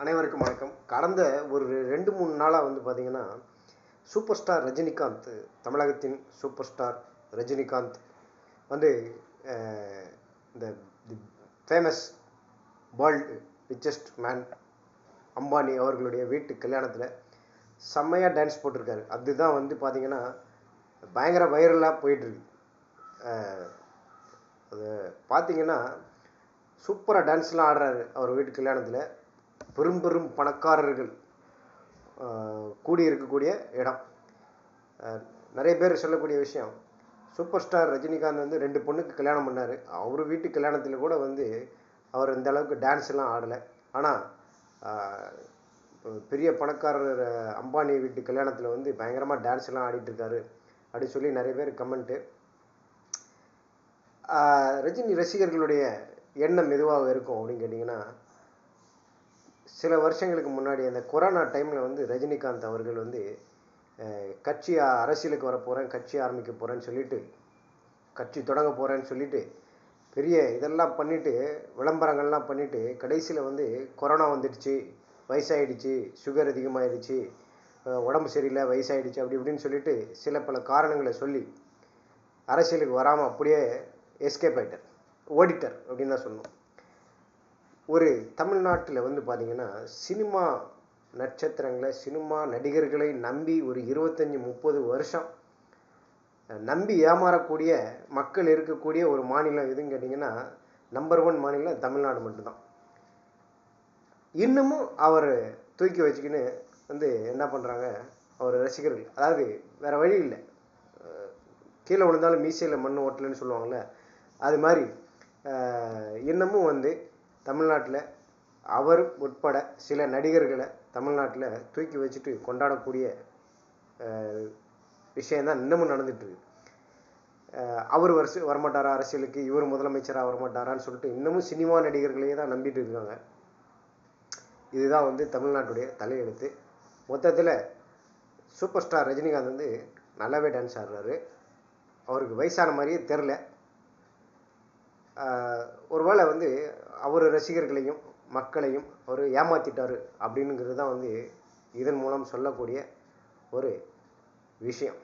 அனைவருக்கும் வணக்கம். கடந்த ஒரு ரெண்டு மூணு நாளாக வந்து பார்த்தீங்கன்னா சூப்பர் ஸ்டார் ரஜினிகாந்த் தமிழகத்தின் சூப்பர் ஸ்டார் ரஜினிகாந்த் வந்து இந்த the famous world richest man Ambani அவர்களுடைய வீட்டு கல்யாணத்தில் செம்மையாக டான்ஸ் போட்டிருக்காரு. அதுதான் வந்து பார்த்தீங்கன்னா பயங்கர வைரலாக போயிட்டுருக்கு. அது பார்த்தீங்கன்னா சூப்பராக டான்ஸ்லாம் ஆடுறாரு அவர் வீட்டு கல்யாணத்தில். பெரும் பெரும் பணக்காரர்கள் கூடியிருக்கக்கூடிய கூடி இருக்கக்கூடிய இடம் நிறைய பேர் சொல்லக்கூடிய விஷயம் சூப்பர் ஸ்டார் ரஜினிகாந்த் வந்து ரெண்டு பொண்ணுக்கு கல்யாணம் பண்ணார். அவர் வீட்டு கல்யாணத்தில் கூட வந்து அவர் இந்த அளவுக்கு டான்ஸ் எல்லாம் ஆடலை. ஆனால் பெரிய பணக்காரர் அம்பானி வீட்டு கல்யாணத்தில் வந்து பயங்கரமாக டான்ஸ் எல்லாம் அப்படின்னு சொல்லி நிறைய பேர் கமெண்ட்டு ரஜினி ரசிகர்களுடைய எண்ணம் எதுவாக இருக்கும் அப்படின்னு கேட்டிங்கன்னா சில வருஷங்களுக்கு முன்னாடி அந்த கொரோனா டைமில் வந்து ரஜினிகாந்த் அவர்கள் வந்து கட்சி அரசியலுக்கு வர போகிறேன் கட்சி ஆரம்பிக்க போகிறேன்னு சொல்லிட்டு கட்சி தொடங்க போகிறேன்னு சொல்லிட்டு பெரிய இதெல்லாம் பண்ணிவிட்டு விளம்பரங்கள்லாம் பண்ணிவிட்டு கடைசியில் வந்து கொரோனா வந்துடுச்சு வயசாயிடுச்சு சுகர் அதிகமாகிடுச்சு உடம்பு சரியில்லை வயசாயிடுச்சு அப்படி இப்படின்னு சொல்லிட்டு சில பல காரணங்களை சொல்லி அரசியலுக்கு வராமல் அப்படியே எஸ்கேப் ஆகிட்டார் ஓடிட்டார் அப்படின்னு தான் சொல்லணும். ஒரு தமிழ்நாட்டில் வந்து பார்த்தீங்கன்னா சினிமா நட்சத்திரங்களை சினிமா நடிகர்களை நம்பி ஒரு இருபத்தஞ்சி முப்பது வருஷம் நம்பி ஏமாறக்கூடிய மக்கள் இருக்கக்கூடிய ஒரு மாநிலம் எதுன்னு கேட்டிங்கன்னா நம்பர் ஒன் மாநிலம் தமிழ்நாடு மட்டும்தான். இன்னமும் அவர் தூக்கி வச்சுக்கின்னு வந்து என்ன பண்ணுறாங்க அவர் ரசிகர்கள். அதாவது வேறு வழி இல்லை. கீழே விழுந்தாலும் மீசையில் மண் ஓட்டலன்னு சொல்லுவாங்கள்ல அது மாதிரி இன்னமும் வந்து தமிழ்நாட்டில் அவர் உட்பட சில நடிகர்களை தமிழ்நாட்டில் தூக்கி வச்சுட்டு கொண்டாடக்கூடிய விஷயந்தான் இன்னமும் நடந்துகிட்ருக்கு அவர் வருஷ வரமாட்டாரா அரசியலுக்கு இவர் முதலமைச்சராக வரமாட்டாரான்னு சொல்லிட்டு இன்னமும் சினிமா நடிகர்களையே தான் நம்பிட்டு இருக்காங்க. இதுதான் வந்து தமிழ்நாட்டுடைய தலையெழுத்து. மொத்தத்தில் சூப்பர் ஸ்டார் ரஜினிகாந்த் வந்து நல்லாவே டான்ஸ் ஆடுறாரு. அவருக்கு வயசான மாதிரியே தெரில ஒருவேளை வந்து அவர் ரசிகர்களையும் மக்களையும் அவர் ஏமாற்றிட்டார் அப்படிங்கிறது தான் வந்து இதன் மூலம் சொல்லக்கூடிய ஒரு விஷயம்.